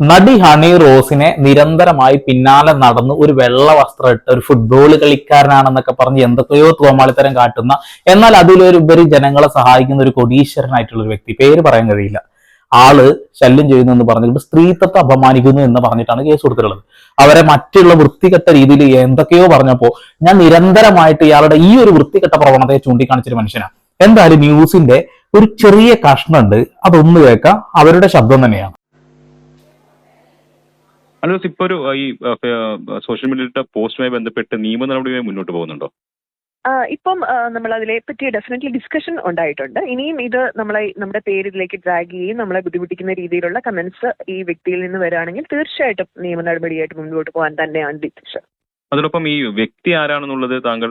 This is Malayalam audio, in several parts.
നടി ഹണി റോസിനെ നിരന്തരമായി പിന്നാലെ നടന്ന് ഒരു വെള്ള വസ്ത്രം ഇട്ട് ഒരു ഫുട്ബോൾ കളിക്കാരനാണെന്നൊക്കെ പറഞ്ഞ് എന്തൊക്കെയോ തോമാളിത്തരം കാട്ടുന്ന എന്നാൽ അതിലൊരുപരി ജനങ്ങളെ സഹായിക്കുന്ന ഒരു കൊടീശ്വരനായിട്ടുള്ള ഒരു വ്യക്തി. പേര് പറയാൻ കഴിയില്ല. ആൾ ശല്യം ചെയ്യുന്നു എന്ന് പറഞ്ഞിട്ട് സ്ത്രീത്വത്തെ അപമാനിക്കുന്നു എന്ന് പറഞ്ഞിട്ടാണ് കേസ് കൊടുത്തിട്ടുള്ളത്. അവരെ മറ്റുള്ള വൃത്തികെട്ട രീതിയിൽ എന്തൊക്കെയോ പറഞ്ഞപ്പോ ഞാൻ നിരന്തരമായിട്ട് ഇയാളുടെ ഈ ഒരു വൃത്തികെട്ട പ്രവണതയെ ചൂണ്ടിക്കാണിച്ചൊരു മനുഷ്യനാണ് എന്തായാലും ന്യൂസിന്റെ ഒരു ചെറിയ കഷ്ണുണ്ട് അതൊന്ന് കേൾക്കാം. അവരുടെ ശബ്ദം തന്നെയാണ്. അനുസ് ഇപ്പൊ ഒരു ഈ സോഷ്യൽ മീഡിയയുടെ പോസ്റ്റുമായി ബന്ധപ്പെട്ട് നിയമ നടപടിയുമായി മുന്നോട്ട് പോകുന്നുണ്ടോ? ഇപ്പം നമ്മൾ അതിനെ പറ്റി ഡെഫിനറ്റ്ലി ഡിസ്കഷൻ ഉണ്ടായിട്ടുണ്ട്. ഇനിയും ഇത് നമ്മളെ നമ്മുടെ പേര് ഇതിലേക്ക് ഡ്രാഗ് ചെയ്യുകയും നമ്മളെ ബുദ്ധിമുട്ടിക്കുന്ന രീതിയിലുള്ള കമന്റ്സ് ഈ വ്യക്തിയിൽ നിന്ന് വരാണെങ്കിൽ തീർച്ചയായിട്ടും നിയമ നടപടിയായിട്ട് മുന്നോട്ട് പോകാൻ തന്നെയാണ് ഡിസിഷൻ അതോടൊപ്പം ഈ വ്യക്തി ആരാണെന്നുള്ളത് താങ്കൾ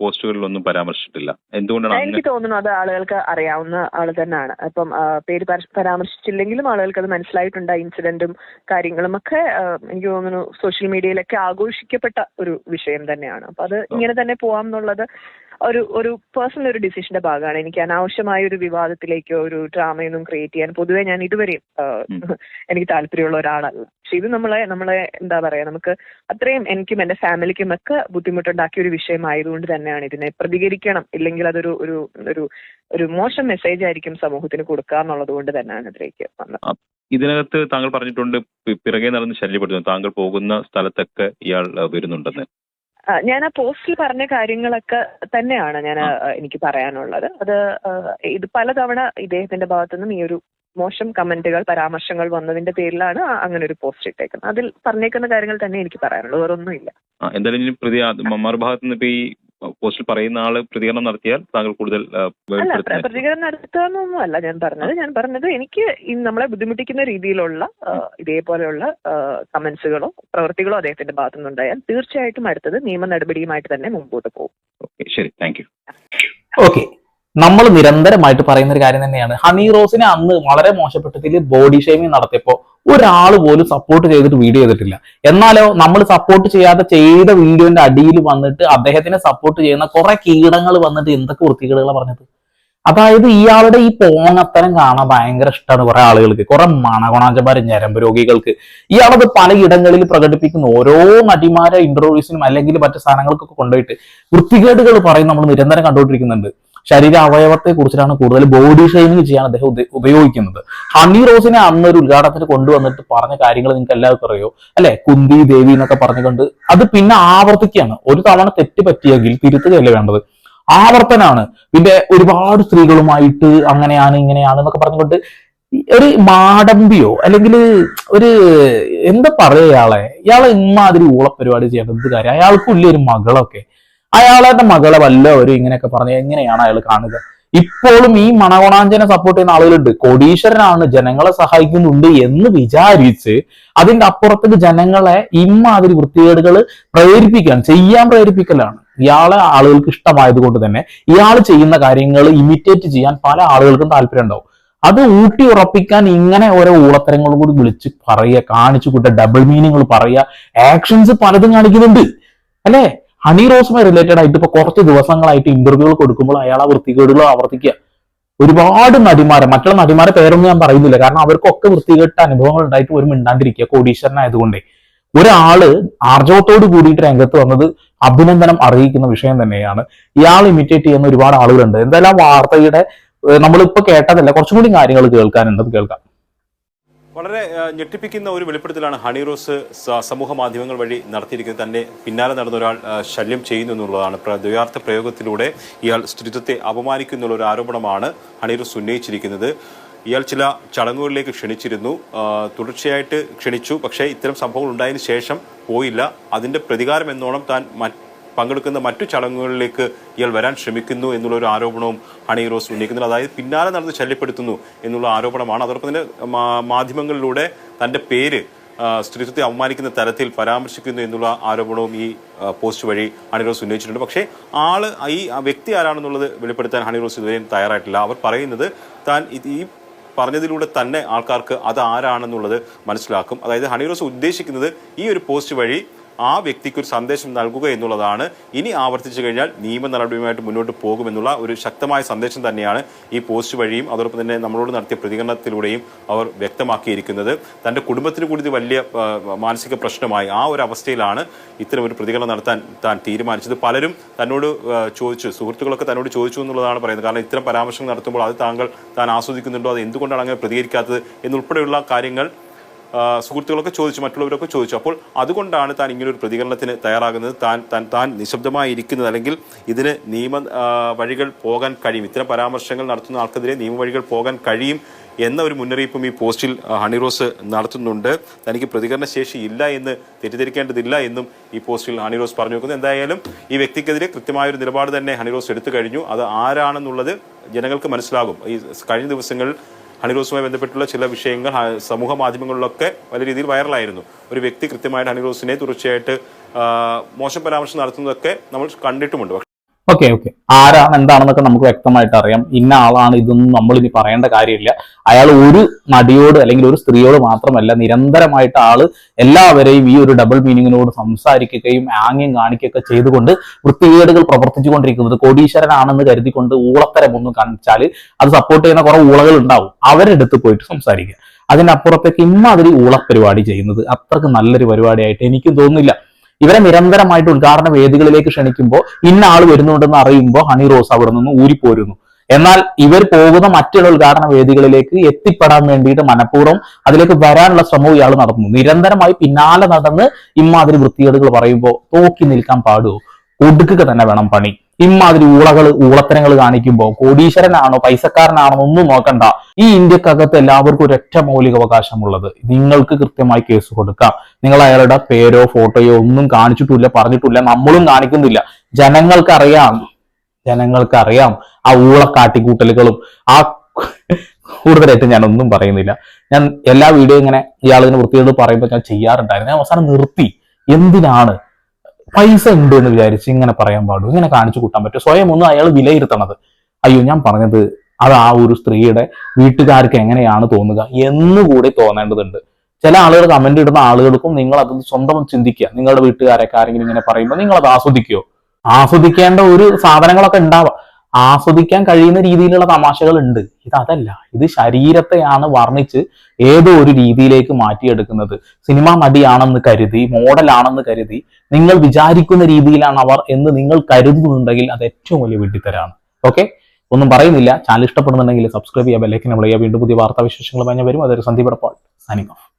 പോസ്റ്റുകളിൽ ഒന്നും പരാമർശിച്ചിട്ടില്ല. എന്തുകൊണ്ടാണ് എനിക്ക് തോന്നുന്നു അത് ആളുകൾക്ക് അറിയാവുന്ന ആൾ തന്നെയാണ്. അപ്പം പേര് പരാമർശിച്ചില്ലെങ്കിലും ആളുകൾക്ക് അത് മനസ്സിലായിട്ടുണ്ട് ഇൻസിഡന്റും കാര്യങ്ങളും ഒക്കെ എനിക്ക് തോന്നുന്നു സോഷ്യൽ മീഡിയയിലൊക്കെ ആഘോഷിക്കപ്പെട്ട ഒരു വിഷയം തന്നെയാണ്. അപ്പൊ അത് ഇങ്ങനെ തന്നെ പോവാം എന്നുള്ളത് ഒരു ഒരു പേഴ്സണൽ ഒരു ഡിസിഷന്റെ ഭാഗമാണ്. എനിക്ക് അനാവശ്യമായ ഒരു വിവാദത്തിലേക്കോ ഒരു ഡ്രാമയൊന്നും ക്രിയേറ്റ് ചെയ്യാൻ പൊതുവെ ഞാൻ ഇതുവരെയും എനിക്ക് താല്പര്യമുള്ള ഒരാളല്ല. പക്ഷെ ഇത് നമ്മളെ നമ്മളെ എന്താ പറയാ നമുക്ക് അത്രയും എനിക്കും എന്റെ ഫാമിലിക്കും ഒക്കെ ബുദ്ധിമുട്ടുണ്ടാക്കിയ ഒരു വിഷയമായതുകൊണ്ട് തന്നെയാണ് ഇതിനെ പ്രതികരിക്കണം. ഇല്ലെങ്കിൽ അതൊരു ഒരു ഒരു ഒരു മോശം മെസ്സേജ് ആയിരിക്കും സമൂഹത്തിന് കൊടുക്കുക എന്നുള്ളത് കൊണ്ട് തന്നെയാണ് ഇതിലേക്ക് വന്നത്. ഇതിനകത്ത് താങ്കൾ പറഞ്ഞിട്ടുണ്ട് പിറകെ നടന്ന് ശല്യപ്പെടുത്തുന്നു താങ്കൾ പോകുന്ന സ്ഥലത്തൊക്കെ ഇയാൾ വരുന്നുണ്ടെന്ന്. ഞാൻ ആ പോസ്റ്റിൽ പറഞ്ഞ കാര്യങ്ങളൊക്കെ തന്നെയാണ് ഞാൻ എനിക്ക് പറയാനുള്ളത്. അത് ഇത് പലതവണ ഇദ്ദേഹത്തിന്റെ ഭാഗത്തുനിന്നും ഈ ഒരു മോശം കമന്റുകൾ പരാമർശങ്ങൾ വന്നതിന്റെ പേരിലാണ് അങ്ങനെ ഒരു പോസ്റ്റ് ഇട്ടേക്കുന്നത്. അതിൽ പറഞ്ഞേക്കുന്ന കാര്യങ്ങൾ തന്നെ എനിക്ക് പറയാനുള്ളൂ. വേറൊന്നുമില്ല. എന്തായാലും പ്രതി ആ, മറുഭാഗത്ത് നിന്ന് ഇപ്പൊ ഈ പോസ്റ്റിൽ പറയുന്ന ആൾ പ്രതികരണം നടത്തിയാൽ താങ്കൾ കൂടുതൽ അല്ല പ്ര- പ്രതികരണം നടത്തുകയെന്നൊന്നും അല്ല ഞാൻ പറഞ്ഞത്. ഞാൻ പറഞ്ഞത് എനിക്ക് ഈ നമ്മളെ ബുദ്ധിമുട്ടിക്കുന്ന രീതിയിലുള്ള ഇതേപോലെയുള്ള കമന്റ്സുകളോ പ്രവൃത്തികളോ അദ്ദേഹത്തിന്റെ ഭാഗത്തു നിന്നുണ്ടായാൽ തീർച്ചയായിട്ടും അടുത്തത് നിയമ നടപടിയുമായിട്ട് തന്നെ മുമ്പോട്ട് പോകും. ഓക്കെ ശരി. Thank you. ഓക്കെ. നമ്മൾ നിരന്തരമായിട്ട് പറയുന്ന ഒരു കാര്യം തന്നെയാണ്. ഹണി റോസിനെ അന്ന് വളരെ മോശപ്പെട്ടതിൽ ബോഡി ഷേമിംഗ് നടത്തിയപ്പോ ഒരാൾ പോലും സപ്പോർട്ട് ചെയ്തിട്ട് വീഡിയോ ചെയ്തിട്ടില്ല. എന്നാലോ നമ്മൾ സപ്പോർട്ട് ചെയ്യാതെ ചെയ്ത വീഡിയോന്റെ അടിയിൽ വന്നിട്ട് അദ്ദേഹത്തിനെ സപ്പോർട്ട് ചെയ്യുന്ന കുറെ കീടങ്ങൾ വന്നിട്ട് എന്തൊക്കെ വൃത്തികേടുകളാണ് പറഞ്ഞത്? അതായത് ഇയാളുടെ ഈ പോങ്ങത്തരം കാണാൻ ഭയങ്കര ഇഷ്ടമാണ് കുറെ ആളുകൾക്ക്. കുറെ മണകൊണാഞ്ചമാര് ഞരമ്പ് രോഗികൾക്ക്. ഇയാളത് പലയിടങ്ങളിൽ പ്രകടിപ്പിക്കുന്ന. ഓരോ നടിമാരെ ഇന്റർവ്യൂസിനും അല്ലെങ്കിൽ മറ്റു സാധനങ്ങൾക്കൊക്കെ കൊണ്ടുപോയിട്ട് വൃത്തികേടുകൾ പറയും നമ്മൾ നിരന്തരം കണ്ടുകൊണ്ടിരിക്കുന്നുണ്ട്. ശരീര അവയവത്തെ കുറിച്ചിട്ടാണ് കൂടുതൽ ബോഡി ഷെയ്മിങ് ചെയ്യാൻ അദ്ദേഹം ഉപയോഗിക്കുന്നത്. ഹണി റോസിനെ അന്ന് ഒരു ഉദ്ഘാടനത്തിന് കൊണ്ടുവന്നിട്ട് പറഞ്ഞ കാര്യങ്ങൾ നിങ്ങൾക്ക് എല്ലാവർക്കും അറിയോ? അല്ലെ? കുന്തി ദേവി എന്നൊക്കെ പറഞ്ഞുകൊണ്ട് അത് പിന്നെ ആവർത്തിക്കുകയാണ്. ഒരു തവണ തെറ്റ് പറ്റിയെങ്കിൽ തിരുത്തുകയല്ലേ വേണ്ടത്? ആവർത്തനാണ്. പിന്നെ ഒരുപാട് സ്ത്രീകളുമായിട്ട് അങ്ങനെയാണ് ഇങ്ങനെയാണ് എന്നൊക്കെ പറഞ്ഞുകൊണ്ട് ഒരു മാടമ്പിയോ അല്ലെങ്കിൽ ഒരു എന്താ പറയാ ഇയാളെ? ഇയാളെ ഇമാതിരി ഊളപ്പരിപാടി ചെയ്യേണ്ട എന്ത് കാര്യം? അയാൾക്കുള്ളിൽ ഒരു മകളൊക്കെ? അയാളുടെ മകളെ വല്ലവരും ഇങ്ങനെയൊക്കെ പറഞ്ഞു എങ്ങനെയാണ് അയാൾ കാണുക? ഇപ്പോഴും ഈ മണകോണാഞ്ചനെ സപ്പോർട്ട് ചെയ്യുന്ന ആളുകളുണ്ട്. കോടീശ്വരനാണ് ജനങ്ങളെ സഹായിക്കുന്നുണ്ട് എന്ന് വിചാരിച്ച് അതിന്റെ അപ്പുറത്തേക്ക് ജനങ്ങളെ ഇമ്മാതിരി വൃത്തികേടുകൾ പ്രേരിപ്പിക്കാൻ ചെയ്യാൻ പ്രേരിപ്പിക്കലാണ്. ഇയാളെ ആളുകൾക്ക് ഇഷ്ടമായത് കൊണ്ട് തന്നെ ഇയാൾ ചെയ്യുന്ന കാര്യങ്ങൾ ഇമിറ്റേറ്റ് ചെയ്യാൻ പല ആളുകൾക്കും താല്പര്യം ഉണ്ടാവും. അത് ഊട്ടി ഉറപ്പിക്കാൻ ഇങ്ങനെ ഓരോ ഊളത്തരങ്ങളും കൂടി വിളിച്ച് പറയുക കാണിച്ചു കൂട്ടുക ഡബിൾ മീനിങ്ങൾ പറയുക ആക്ഷൻസ് പലതും കാണിക്കുന്നുണ്ട്. അല്ലേ? ഹണി റോസുമായി റിലേറ്റഡ് ആയിട്ട് ഇപ്പൊ കുറച്ച് ദിവസങ്ങളായിട്ട് ഇന്റർവ്യൂകൾ കൊടുക്കുമ്പോൾ അയാൾ ആ വൃത്തികേടുകൾ ആവർത്തിക്കുക. ഒരുപാട് നടിമാരെ മറ്റുള്ള നടിമാരെ പേരൊന്നും ഞാൻ പറയുന്നില്ല. കാരണം അവർക്കൊക്കെ വൃത്തികെട്ട അനുഭവങ്ങൾ ഉണ്ടായിട്ട് ഒരു മിണ്ടാണ്ടിരിക്കുക കോടീശ്വരനായതുകൊണ്ടേ ഒരാൾ ആർജവത്തോട് കൂടിയിട്ട് രംഗത്ത് വന്നത് അഭിനന്ദനം അറിയിക്കുന്ന വിഷയം തന്നെയാണ്. ഇയാൾ ഇമിറ്റേറ്റ് ചെയ്യുന്ന ഒരുപാട് ആളുകളുണ്ട്. എന്തായാലും വാർത്തയുടെ നമ്മളിപ്പോ കേട്ടതല്ല. കുറച്ചും കൂടി കാര്യങ്ങൾ കേൾക്കാനുണ്ട്. കേൾക്കാം. വളരെ ഞെട്ടിപ്പിക്കുന്ന ഒരു വെളിപ്പെടുത്തലാണ് ഹണി റോസ് സമൂഹ മാധ്യമങ്ങൾ വഴി നടത്തിയിരിക്കുന്നത്. തന്നെ പിന്നാലെ നടന്ന ഒരാൾ ശല്യം ചെയ്യുന്നു എന്നുള്ളതാണ്. ദ്വയാർത്ഥ പ്രയോഗത്തിലൂടെ ഇയാൾ സ്ത്രീത്വത്തെ അപമാനിക്കുന്നുള്ള ഒരു ആരോപണമാണ് ഹണി റോസ് ഉന്നയിച്ചിരിക്കുന്നത്. ഇയാൾ ചില ചടങ്ങുകളിലേക്ക് ക്ഷണിച്ചിരുന്നു. തുടർച്ചയായിട്ട് ക്ഷണിച്ചു. പക്ഷേ ഇത്തരം സംഭവങ്ങൾ ഉണ്ടായതിനു ശേഷം പോയില്ല. അതിന്റെ പ്രതികാരം എന്നോണം താൻ മറ്റ് പങ്കെടുക്കുന്ന മറ്റു ചടങ്ങുകളിലേക്ക് ഇയാൾ വരാൻ ശ്രമിക്കുന്നു എന്നുള്ള ഒരു ആരോപണവും ഹണി റോസ് ഉന്നയിക്കുന്നത് അതായത് പിന്നാലെ നടന്ന് ശല്യപ്പെടുത്തുന്നു എന്നുള്ള ആരോപണമാണ്. അതോടൊപ്പം തന്നെ മാധ്യമങ്ങളിലൂടെ തന്റെ പേര് സ്ത്രീത്വത്തെ അവമാനിക്കുന്ന തരത്തിൽ പരാമർശിക്കുന്നു എന്നുള്ള ആരോപണവും ഈ പോസ്റ്റ് വഴി ഹണി റോസ് ഉന്നയിച്ചിട്ടുണ്ട്. പക്ഷേ ആൾ ഈ വ്യക്തി ആരാണെന്നുള്ളത് വെളിപ്പെടുത്താൻ ഹണി റോസ് ഇതുവരെയും തയ്യാറായിട്ടില്ല. അവർ പറയുന്നത് താൻ ഈ പറഞ്ഞതിലൂടെ തന്നെ ആൾക്കാർക്ക് അത് ആരാണെന്നുള്ളത് മനസ്സിലാക്കും. അതായത് ഹണി റോസ് ഉദ്ദേശിക്കുന്നത് ഈ ഒരു പോസ്റ്റ് വഴി ആ വ്യക്തിക്ക് ഒരു സന്ദേശം നൽകുക എന്നുള്ളതാണ് ഇനി ആവർത്തിച്ചു കഴിഞ്ഞാൽ നിയമ നടപടിയുമായിട്ട് മുന്നോട്ട് പോകുമെന്നുള്ള ഒരു ശക്തമായ സന്ദേശം തന്നെയാണ് ഈ പോസ്റ്റ് വഴിയും അതോടൊപ്പം തന്നെ നമ്മളോട് നടത്തിയ പ്രതികരണത്തിലൂടെയും അവർ വ്യക്തമാക്കിയിരിക്കുന്നത്. തന്റെ കുടുംബത്തിന് കൂടി വലിയ മാനസിക പ്രശ്നമായി. ആ ഒരു അവസ്ഥയിലാണ് ഇത്തരം ഒരു പ്രതികരണം നടത്താൻ താൻ തീരുമാനിച്ചത്. പലരും തന്നോട് ചോദിച്ചു സുഹൃത്തുക്കളൊക്കെ തന്നോട് ചോദിച്ചു എന്നുള്ളതാണ് പറയുന്നത്. കാരണം ഇത്തരം പരാമർശങ്ങൾ നടത്തുമ്പോൾ അത് താങ്കൾ താൻ ആസ്വദിക്കുന്നുണ്ടോ? അത് എന്തുകൊണ്ടാണ് അങ്ങനെ പ്രതികരിക്കാത്തത്? എന്നുൾപ്പെടെയുള്ള കാര്യങ്ങൾ സുഹൃത്തുക്കളൊക്കെ ചോദിച്ചു മറ്റുള്ളവരൊക്കെ ചോദിച്ചു. അപ്പോൾ അതുകൊണ്ടാണ് താൻ ഇങ്ങനൊരു പ്രതികരണത്തിന് തയ്യാറാകുന്നത്. താൻ താൻ താൻ നിശബ്ദമായിരിക്കുന്നത് അല്ലെങ്കിൽ ഇതിന് നിയമ വഴികൾ പോകാൻ കഴിയും. ഇത്തരം പരാമർശങ്ങൾ നടത്തുന്ന ആൾക്കെതിരെ നിയമവഴികൾ പോകാൻ കഴിയും എന്ന ഒരു മുന്നറിയിപ്പും ഈ പോസ്റ്റിൽ ഹണിറോസ് നടത്തുന്നുണ്ട്. തനിക്ക് പ്രതികരണ ശേഷി ഇല്ല എന്ന് തെറ്റിദ്ധരിക്കേണ്ടതില്ല എന്നും ഈ പോസ്റ്റിൽ ഹണിറോസ് പറഞ്ഞു വെക്കുന്നു. എന്തായാലും ഈ വ്യക്തിക്കെതിരെ കൃത്യമായ ഒരു നിലപാട് തന്നെ ഹണിറോസ് എടുത്തു കഴിഞ്ഞു. അത് ആരാണെന്നുള്ളത് ജനങ്ങൾക്ക് മനസ്സിലാകും. ഈ കഴിഞ്ഞ ദിവസങ്ങളിൽ ഹണിറോസുമായി ബന്ധപ്പെട്ടുള്ള ചില വിഷയങ്ങൾ സമൂഹ മാധ്യമങ്ങളിലൊക്കെ പല രീതിയിൽ വൈറലായിരുന്നു. ഒരു വ്യക്തി കൃത്യമായിട്ട് ഹണിറോസിനെ തുടർച്ചയായിട്ട് ആ, മോശം പരാമർശം നടത്തുന്നതൊക്കെ നമ്മൾ കണ്ടിട്ടുമുണ്ട്. ഓക്കെ ഓക്കെ ആരാണ് എന്താണെന്നൊക്കെ നമുക്ക് വ്യക്തമായിട്ട് അറിയാം. ഇന്ന ആളാണ് ഇതൊന്നും നമ്മൾ ഇനി പറയേണ്ട കാര്യമില്ല. അയാൾ ഒരു നടിയോട് അല്ലെങ്കിൽ ഒരു സ്ത്രീയോട് മാത്രമല്ല നിരന്തരമായിട്ട് ആൾ എല്ലാവരെയും ഈ ഒരു ഡബിൾ മീനിങ്ങിനോട് സംസാരിക്കുകയും ആംഗ്യം കാണിക്കുകയൊക്കെ ചെയ്തുകൊണ്ട് വൃത്തികേടുകൾ പ്രവർത്തിച്ചുകൊണ്ടിരിക്കുന്നത് കോടീശ്വരനാണെന്ന് കരുതിക്കൊണ്ട് ഊളത്തരമൊന്നും കാണിച്ചാൽ അത് സപ്പോർട്ട് ചെയ്യുന്ന കുറെ ഊളകൾ ഉണ്ടാവും. അവരെടുത്ത് പോയിട്ട് സംസാരിക്കുക. അതിനപ്പുറത്തേക്ക് ഇമ്മാതിരി ഊളപ്പരിപാടി ചെയ്യുന്നത് അത്രയ്ക്ക് നല്ലൊരു പരിപാടിയായിട്ട് എനിക്കും തോന്നുന്നില്ല. ഇവരെ നിരന്തരമായിട്ട് ഉദ്ഘാടന വേദികളിലേക്ക് ക്ഷണിക്കുമ്പോൾ ഇന്ന ആൾ വരുന്നുണ്ടെന്ന് അറിയുമ്പോൾ ഹണി റോസ് അവിടെ നിന്ന് ഊരിപ്പോരുന്നു എന്നാൽ ഇവർ പോകുന്ന മറ്റുള്ള ഉദ്ഘാടന വേദികളിലേക്ക് എത്തിപ്പെടാൻ വേണ്ടിയിട്ട് മനഃപൂർവം അതിലേക്ക് വരാനുള്ള ശ്രമവും ഇയാൾ നടത്തുന്നു. നിരന്തരമായി പിന്നാലെ നടന്ന് ഇമ്മാതിരി വൃത്തികേടുകൾ പറയുമ്പോൾ തോക്കി നിൽക്കാൻ പാടുമോ ഒടുക്കുക തന്നെ വേണം പണി. ഇമ്മാതിരി ഊളകൾ ഊളത്തരങ്ങൾ കാണിക്കുമ്പോൾ കോടീശ്വരനാണോ പൈസക്കാരനാണോ ഒന്നും നോക്കണ്ട. ഈ ഇന്ത്യക്കകത്ത് എല്ലാവർക്കും ഒരൊറ്റ മൗലിക അവകാശമുള്ളത് നിങ്ങൾക്ക് കൃത്യമായി കേസ് കൊടുക്കാം. നിങ്ങൾ അയാളുടെ പേരോ ഫോട്ടോയോ ഒന്നും കാണിച്ചിട്ടില്ല പറഞ്ഞിട്ടില്ല നമ്മളും കാണിക്കുന്നില്ല. ജനങ്ങൾക്കറിയാം ജനങ്ങൾക്കറിയാം ആ ഊള കാട്ടിക്കൂട്ടലുകളും ആ കൂടുതലായിട്ട് ഞാൻ ഒന്നും പറയുന്നില്ല. ഞാൻ എല്ലാ വീഡിയോ ഇങ്ങനെ ഇയാൾ വൃത്തിയോട് പറയുമ്പോൾ ഞാൻ ചെയ്യാറുണ്ടായിരുന്നു. ഞാൻ അവസാനം നിർത്തി. എന്തിനാണ് പൈസ ഉണ്ട് എന്ന് വിചാരിച്ച് ഇങ്ങനെ പറയാൻ പാടും ഇങ്ങനെ കാണിച്ചു കൂട്ടാൻ പറ്റും. സ്വയം ഒന്നും അയാൾ വിലയിരുത്തണത്. അയ്യോ ഞാൻ പറഞ്ഞത് അത് ആ ഒരു സ്ത്രീയുടെ വീട്ടുകാർക്ക് എങ്ങനെയാണ് തോന്നുക എന്നുകൂടി തോന്നേണ്ടതുണ്ട്. ചില ആളുകൾ കമന്റ് ഇടുന്ന ആളുകൾക്കും നിങ്ങൾ അത് സ്വന്തം ചിന്തിക്കുക. നിങ്ങളുടെ വീട്ടുകാരൊക്കെ ആരെങ്കിലും ഇങ്ങനെ പറയുമ്പോൾ നിങ്ങൾ അത് ആസ്വദിക്കുകയോ ആസ്വദിക്കേണ്ട ഒരു സാധനങ്ങളൊക്കെ ഉണ്ടാവാം. ആസ്വദിക്കാൻ കഴിയുന്ന രീതിയിലുള്ള തമാശകൾ ഉണ്ട് ഇത് അതല്ല. ഇത് ശരീരത്തെയാണ് വർണിച്ച് ഏതോ ഒരു രീതിയിലേക്ക് മാറ്റിയെടുക്കുന്നത്. സിനിമ നടിയാണെന്ന് കരുതി മോഡലാണെന്ന് കരുതി നിങ്ങൾ വിചാരിക്കുന്ന രീതിയിലാണ് അവർ എന്ന് നിങ്ങൾ കരുതുന്നുണ്ടെങ്കിൽ അത് ഏറ്റവും വലിയ വെട്ടിത്തരാണ് ഓക്കെ? ഒന്നും പറയുന്നില്ല. ചാനൽ ഇഷ്ടപ്പെടുന്നുണ്ടെങ്കിൽ സബ്സ്ക്രൈബ് ചെയ്യാം ബെല്ലൈക്കൻ നമ്മൾ ചെയ്യാം വീണ്ടും പുതിയ വാർത്താ വിശേഷങ്ങളുമായി ഞാൻ വരും. അതൊരു സന്ദീപ് പാൾ സൈനിങ് ഓഫ്.